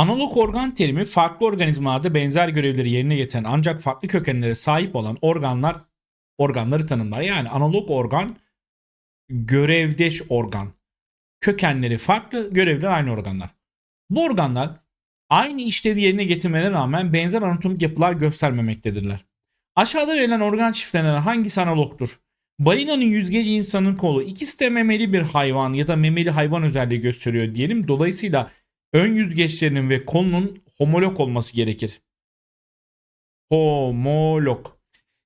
Analog organ terimi farklı organizmalarda benzer görevleri yerine getiren ancak farklı kökenlere sahip olan organlar organları tanımlar. Yani analog organ görevdeş organ. Kökenleri farklı, görevleri aynı organlar. Bu organlar aynı işlevi yerine getirmelerine rağmen benzer anatomik yapılar göstermemektedirler. Aşağıda verilen organ çiftlerinden hangisi analogtur? Balinanın yüzgeci insanın kolu ikisi de memeli bir hayvan ya da memeli hayvan özelliği gösteriyor diyelim. Dolayısıyla ön yüzgeçlerinin ve kolunun homolog olması gerekir. Homolog.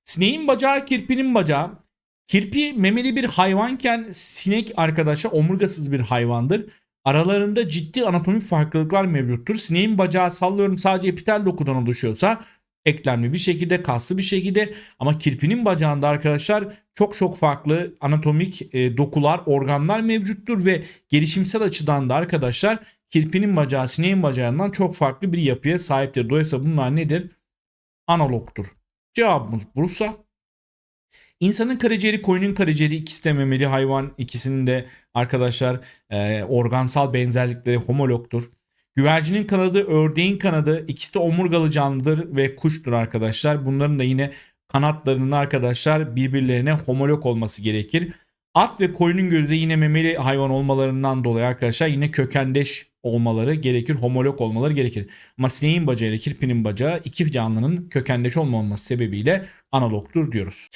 Sineğin bacağı kirpinin bacağı. Kirpi memeli bir hayvanken sinek arkadaşlar omurgasız bir hayvandır. Aralarında ciddi anatomik farklılıklar mevcuttur. Sineğin bacağı sallıyorum sadece epitel dokudan oluşuyorsa eklemli bir şekilde, kaslı bir şekilde ama kirpinin bacağında arkadaşlar çok çok farklı anatomik e, dokular, organlar mevcuttur ve gelişimsel açıdan da arkadaşlar kirpinin bacağı sineğin bacağından çok farklı bir yapıya sahiptir. Dolayısıyla bunlar nedir? Analogtur. Cevabımız Bursa. İnsanın karaciğeri, koyunun karaciğeri ikisi de memeli hayvan. ikisinin de arkadaşlar e, organsal benzerlikleri homologtur. Güvercinin kanadı, ördeğin kanadı ikisi de omurgalı canlıdır ve kuştur arkadaşlar. Bunların da yine kanatlarının arkadaşlar birbirlerine homolog olması gerekir. At ve koyunun gözü yine memeli hayvan olmalarından dolayı arkadaşlar yine kökendeş olmaları gerekir, homolog olmaları gerekir. Ama sineğin bacağı ile kirpinin bacağı iki canlının kökendeş olmaması sebebiyle analogtur diyoruz.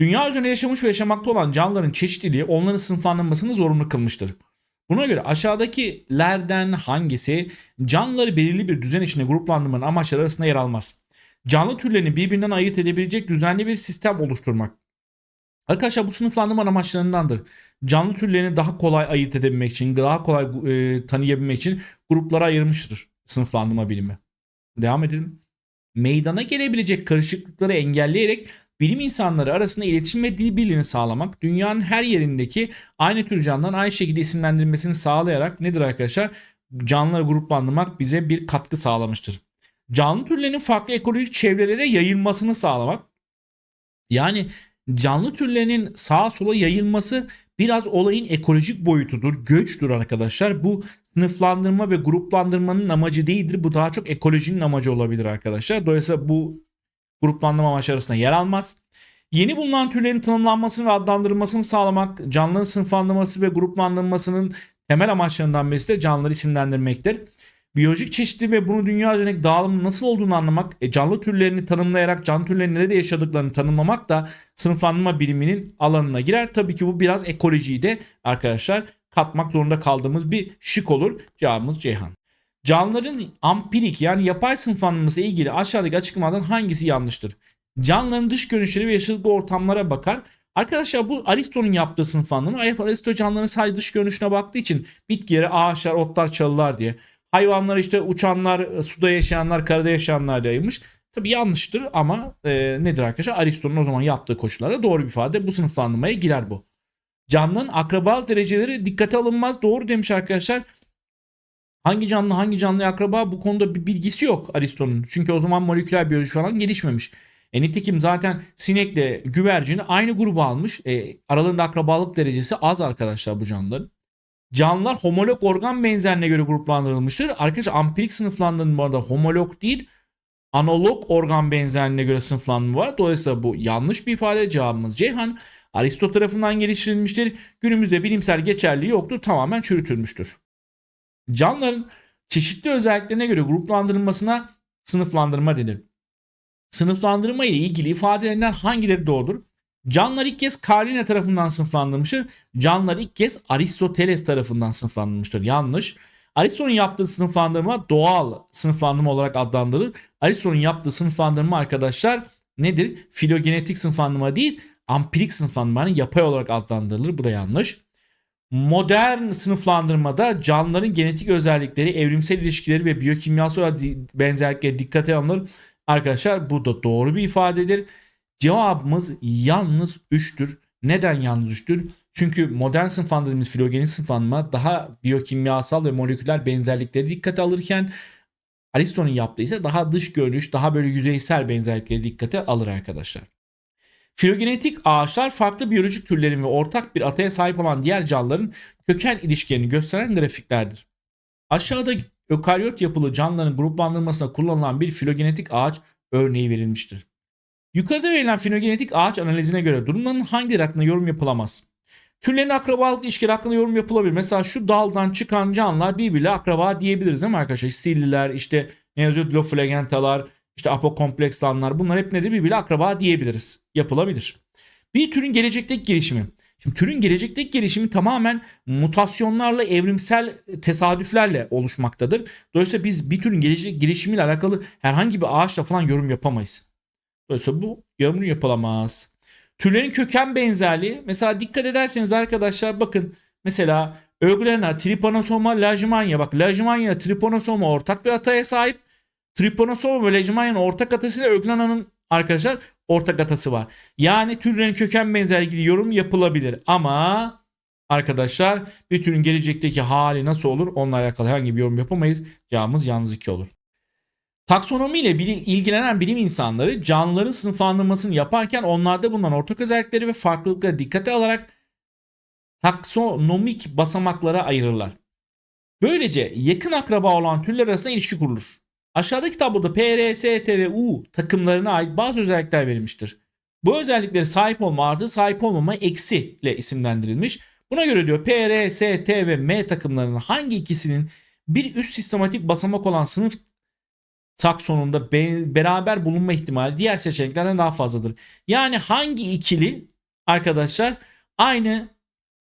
Dünya üzerinde yaşamış ve yaşamakta olan canlıların çeşitliliği onların sınıflandırılmasını zorunlu kılmıştır. Buna göre aşağıdakilerden hangisi canlıları belirli bir düzen içinde gruplandırmanın amaçları arasında yer almaz? Canlı türlerini birbirinden ayırt edebilecek düzenli bir sistem oluşturmak. Arkadaşlar bu sınıflandırma amaçlarındandır. Canlı türlerini daha kolay ayırt edebilmek için, daha kolay e, tanıyabilmek için gruplara ayırmıştır sınıflandırma bilimi. Devam edelim. Meydana gelebilecek karışıklıkları engelleyerek bilim insanları arasında iletişim ve dil birliğini sağlamak, dünyanın her yerindeki aynı tür canlıların aynı şekilde isimlendirilmesini sağlayarak nedir arkadaşlar? Canlıları gruplandırmak bize bir katkı sağlamıştır. Canlı türlerinin farklı ekolojik çevrelere yayılmasını sağlamak. Yani canlı türlerinin sağa sola yayılması biraz olayın ekolojik boyutudur, göçtür arkadaşlar. Bu sınıflandırma ve gruplandırmanın amacı değildir. Bu daha çok ekolojinin amacı olabilir arkadaşlar. Dolayısıyla bu gruplandırma amaçları arasında yer almaz. Yeni bulunan türlerin tanımlanmasını ve adlandırılmasını sağlamak, canlıların sınıflandırması ve gruplandırılmasının temel amaçlarından birisi de canlıları isimlendirmektir. Biyolojik çeşitli ve bunu dünya üzerindeki dağılımın nasıl olduğunu anlamak, e, canlı türlerini tanımlayarak canlı türlerin nerede yaşadıklarını tanımlamak da sınıflandırma biliminin alanına girer. Tabii ki bu biraz ekolojiyi de arkadaşlar katmak zorunda kaldığımız bir şık olur. Cevabımız Ceyhan. Canlıların ampirik yani yapay sınıflandırması ile ilgili aşağıdaki açıklamalardan hangisi yanlıştır? Canlıların dış görünüşleri ve yaşadıkları ortamlara bakar. Arkadaşlar bu Aristo'nun yaptığı sınıflandırma. Aristo canlıların sadece dış görünüşüne baktığı için bitkileri ağaçlar, otlar, çalılar diye. Hayvanlar işte uçanlar, suda yaşayanlar, karada yaşayanlar diye ayırmış. Tabii yanlıştır ama e, nedir arkadaşlar? Aristo'nun o zaman yaptığı koşullarda doğru bir ifade. Bu sınıflandırmaya girer bu. Canlının akrabalık dereceleri dikkate alınmaz. Doğru demiş arkadaşlar. Hangi canlı hangi canlı akraba bu konuda bir bilgisi yok Aristo'nun. Çünkü o zaman moleküler biyoloji falan gelişmemiş. E nitekim zaten sinekle güvercini aynı gruba almış. E, aralarında akrabalık derecesi az arkadaşlar bu canlıların. Canlılar homolog organ benzerine göre gruplandırılmıştır. Arkadaşlar ampirik sınıflandırmada homolog değil analog organ benzerliğine göre sınıflandırma var. Dolayısıyla bu yanlış bir ifade cevabımız Ceyhan. Aristo tarafından geliştirilmiştir. Günümüzde bilimsel geçerliği yoktur. Tamamen çürütülmüştür. Canlıların çeşitli özelliklerine göre gruplandırılmasına sınıflandırma denir. Sınıflandırma ile ilgili ifadelerinden hangileri doğrudur? Canlılar ilk kez Carline tarafından sınıflandırılmıştır. Canlılar ilk kez Aristoteles tarafından sınıflandırılmıştır. Yanlış. Aristo'nun yaptığı sınıflandırma doğal sınıflandırma olarak adlandırılır. Aristo'nun yaptığı sınıflandırma arkadaşlar nedir? Filogenetik sınıflandırma değil, ampirik sınıflandırmanın yapay olarak adlandırılır. Bu da yanlış. Modern sınıflandırmada canlıların genetik özellikleri, evrimsel ilişkileri ve biyokimyasal benzerlikleri dikkate alınır. Arkadaşlar bu da doğru bir ifadedir. Cevabımız yalnız 3'tür. Neden yalnız 3'tür? Çünkü modern sınıflandırdığımız filogenik sınıflandırma daha biyokimyasal ve moleküler benzerlikleri dikkate alırken Aristo'nun yaptığı ise daha dış görünüş, daha böyle yüzeysel benzerlikleri dikkate alır arkadaşlar. Filogenetik ağaçlar farklı biyolojik türlerin ve ortak bir ataya sahip olan diğer canlıların köken ilişkilerini gösteren grafiklerdir. Aşağıda ökaryot yapılı canlıların gruplandırılmasına kullanılan bir filogenetik ağaç örneği verilmiştir. Yukarıda verilen filogenetik ağaç analizine göre durumların hangileri hakkında yorum yapılamaz? Türlerin akrabalık ilişkileri hakkında yorum yapılabilir. Mesela şu daldan çıkan canlılar birbiriyle akraba diyebiliriz mi arkadaşlar? Stilliler, işte Neozodilophlagentalar, işte apokomplekslanlar bunlar hep nedir? Birbiriyle akraba diyebiliriz. Yapılabilir. Bir türün gelecekteki gelişimi. Şimdi türün gelecekteki gelişimi tamamen mutasyonlarla, evrimsel tesadüflerle oluşmaktadır. Dolayısıyla biz bir türün gelecek gelişimiyle alakalı herhangi bir ağaçla falan yorum yapamayız. Dolayısıyla bu yorum yapılamaz. Türlerin köken benzerliği. Mesela dikkat ederseniz arkadaşlar bakın mesela Euglena, Trypanosoma, Leishmania. Bak Leishmania, Trypanosoma ortak bir ataya sahip. Trypanosoma ve Leishmania'nın ortak atasıyla Euglena'nın arkadaşlar ortak atası var. Yani türlerin köken benzerliği yorum yapılabilir ama arkadaşlar bir türün gelecekteki hali nasıl olur onunla alakalı herhangi bir yorum yapamayız. Cevabımız yalnız 2 olur. Taksonomi ile bilim, ilgilenen bilim insanları canlıların sınıflandırmasını yaparken onlarda bulunan ortak özellikleri ve farklılıkları dikkate alarak taksonomik basamaklara ayırırlar. Böylece yakın akraba olan türler arasında ilişki kurulur. Aşağıdaki tabloda P, R, S, T ve U takımlarına ait bazı özellikler verilmiştir. Bu özellikleri sahip olma artı sahip olmama eksi ile isimlendirilmiş. Buna göre diyor P, R, S, T ve M takımlarının hangi ikisinin bir üst sistematik basamak olan sınıf taksonunda be- beraber bulunma ihtimali diğer seçeneklerden daha fazladır. Yani hangi ikili arkadaşlar aynı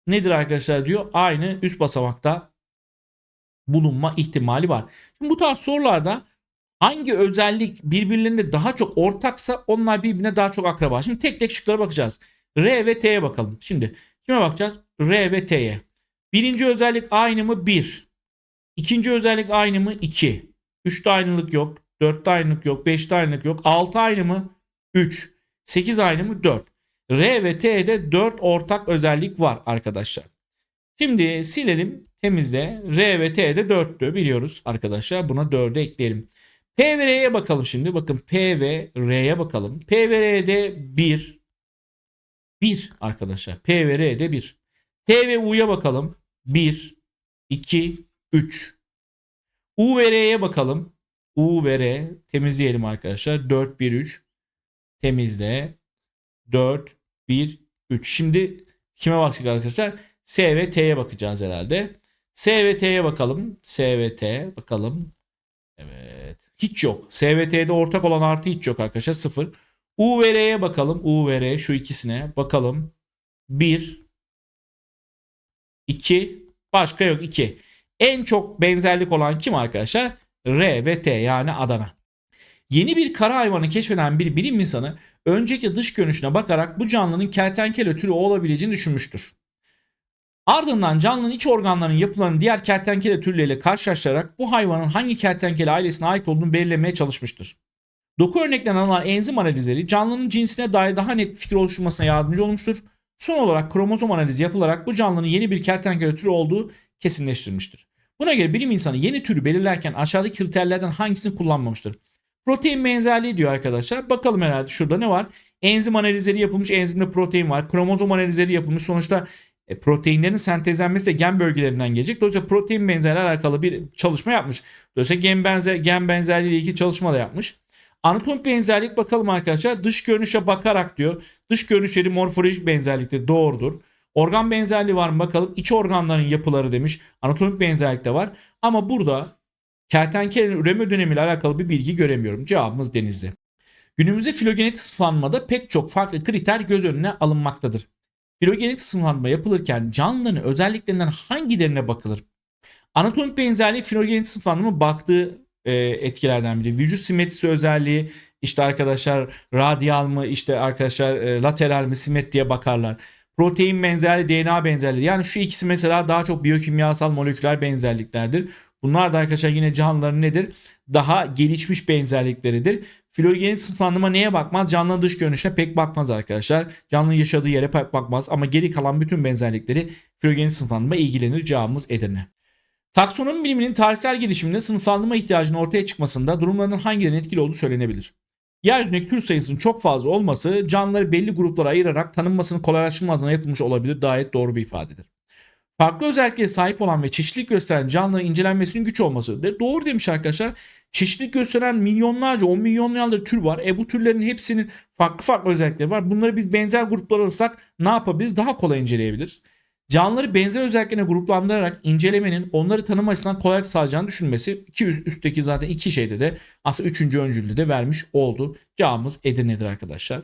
nedir arkadaşlar diyor aynı üst basamakta bulunma ihtimali var. Şimdi bu tarz sorularda hangi özellik birbirlerinde daha çok ortaksa onlar birbirine daha çok akraba. Şimdi tek tek şıklara bakacağız. R ve T'ye bakalım. Şimdi kime bakacağız? R ve T'ye. Birinci özellik aynı mı? 1. İkinci özellik aynı mı? 2. Üçte aynılık yok. Dörtte aynılık yok. Beşte aynılık yok. Altı aynı mı? 3. 8 aynı mı? 4. R ve T'de 4 ortak özellik var arkadaşlar. Şimdi silelim temizle. R ve T'de 4'tü biliyoruz arkadaşlar. Buna 4'ü ekleyelim. P ve R'ye bakalım şimdi. Bakın P ve R'ye bakalım. P ve R'de 1. 1 arkadaşlar. P ve R'de 1. T ve U'ya bakalım. 1, 2, 3. U ve R'ye bakalım. U ve R temizleyelim arkadaşlar. 4, 1, 3. Temizle. 4, 1, 3. Şimdi kime bakacağız arkadaşlar? S ve T'ye bakacağız herhalde. S ve T'ye bakalım. S ve T bakalım. Evet. Hiç yok. S ve T'de ortak olan artı hiç yok arkadaşlar. 0. U ve R'ye bakalım. U ve R şu ikisine bakalım. 1 2 başka yok 2. En çok benzerlik olan kim arkadaşlar? R ve T yani Adana. Yeni bir kara hayvanı keşfeden bir bilim insanı önceki dış görünüşüne bakarak bu canlının kertenkele türü olabileceğini düşünmüştür. Ardından canlının iç organlarının yapılarını diğer kertenkele türleriyle karşılaştırarak bu hayvanın hangi kertenkele ailesine ait olduğunu belirlemeye çalışmıştır. Doku örneklerinden alınan enzim analizleri canlının cinsine dair daha net fikir oluşturmasına yardımcı olmuştur. Son olarak kromozom analizi yapılarak bu canlının yeni bir kertenkele türü olduğu kesinleştirilmiştir. Buna göre bilim insanı yeni türü belirlerken aşağıdaki kriterlerden hangisini kullanmamıştır? Protein benzerliği diyor arkadaşlar. Bakalım herhalde şurada ne var? Enzim analizleri yapılmış. Enzimde protein var. Kromozom analizleri yapılmış. Sonuçta e, proteinlerin sentezlenmesi de gen bölgelerinden gelecek. Dolayısıyla protein benzerliği alakalı bir çalışma yapmış. Dolayısıyla gen, benzer, gen benzerliği ile ilgili çalışma da yapmış. Anatomik benzerlik bakalım arkadaşlar. Dış görünüşe bakarak diyor. Dış görünüşleri morfolojik benzerlikte doğrudur. Organ benzerliği var mı bakalım. İç organların yapıları demiş. Anatomik benzerlik de var. Ama burada kertenkelenin üreme dönemiyle alakalı bir bilgi göremiyorum. Cevabımız denizli. Günümüzde filogenetik sınıflanmada pek çok farklı kriter göz önüne alınmaktadır. Filogenetik sınıflanma yapılırken canlıların özelliklerinden hangilerine bakılır? Anatomik benzerliği filogenetik sınıflanma baktığı e, etkilerden biri. Vücut simetrisi özelliği işte arkadaşlar radyal mı işte arkadaşlar e, lateral mi simetriye bakarlar. Protein benzerliği, DNA benzerliği. Yani şu ikisi mesela daha çok biyokimyasal moleküler benzerliklerdir. Bunlar da arkadaşlar yine canlıların nedir? Daha gelişmiş benzerlikleridir. Filogenetik sınıflandırma neye bakmaz? Canlının dış görünüşüne pek bakmaz arkadaşlar. Canlının yaşadığı yere pek bakmaz. Ama geri kalan bütün benzerlikleri filogenetik sınıflandırma ilgilenir. Cevabımız Edirne. Taksonomi biliminin tarihsel gelişiminde sınıflandırma ihtiyacının ortaya çıkmasında durumlarının hangilerinin etkili olduğu söylenebilir. Yeryüzündeki tür sayısının çok fazla olması canlıları belli gruplara ayırarak tanınmasının kolaylaştırılma adına yapılmış olabilir. Gayet doğru bir ifadedir. farklı özelliklere sahip olan ve çeşitlilik gösteren canlıların incelenmesinin güç olması. De doğru demiş arkadaşlar. Çeşitlilik gösteren milyonlarca, 10 milyonlarca tür var. E bu türlerin hepsinin farklı farklı özellikleri var. Bunları biz benzer gruplar alırsak ne yapabiliriz? Daha kolay inceleyebiliriz. Canlıları benzer özelliklerine gruplandırarak incelemenin onları tanıma açısından kolaylık sağlayacağını düşünmesi. üst- üstteki zaten iki şeyde de aslında üçüncü öncülde de vermiş oldu. Cevabımız Edirne'dir arkadaşlar.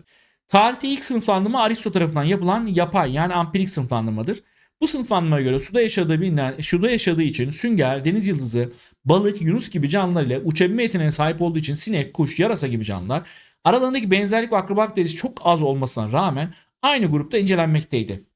Tarihte ilk sınıflandırma Aristo tarafından yapılan yapay yani ampirik sınıflandırmadır. Bu sınıflandırmaya göre suda yaşadığı bilinen, suda yaşadığı için sünger, deniz yıldızı, balık, yunus gibi canlılar ile uçabilme yeteneğine sahip olduğu için sinek, kuş, yarasa gibi canlılar aralarındaki benzerlik ve akrabalık derecesi çok az olmasına rağmen aynı grupta incelenmekteydi.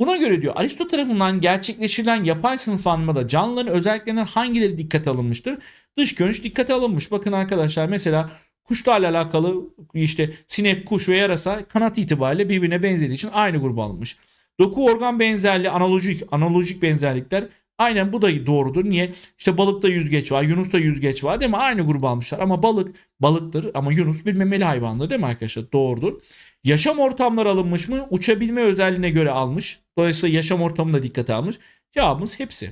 Buna göre diyor Aristo tarafından gerçekleştirilen yapay sınıflandırmada canlıların özelliklerinden hangileri dikkate alınmıştır? Dış görünüş dikkate alınmış. Bakın arkadaşlar mesela kuşlarla alakalı işte sinek, kuş ve yarasa kanat itibariyle birbirine benzediği için aynı gruba alınmış. Doku organ benzerliği analojik analojik benzerlikler aynen bu da doğrudur. Niye? İşte balıkta yüzgeç var, Yunus'ta yüzgeç var değil mi? Aynı gruba almışlar ama balık balıktır ama Yunus bir memeli hayvandır değil mi arkadaşlar? Doğrudur. Yaşam ortamları alınmış mı? Uçabilme özelliğine göre almış. Dolayısıyla yaşam ortamını da dikkate almış. Cevabımız hepsi.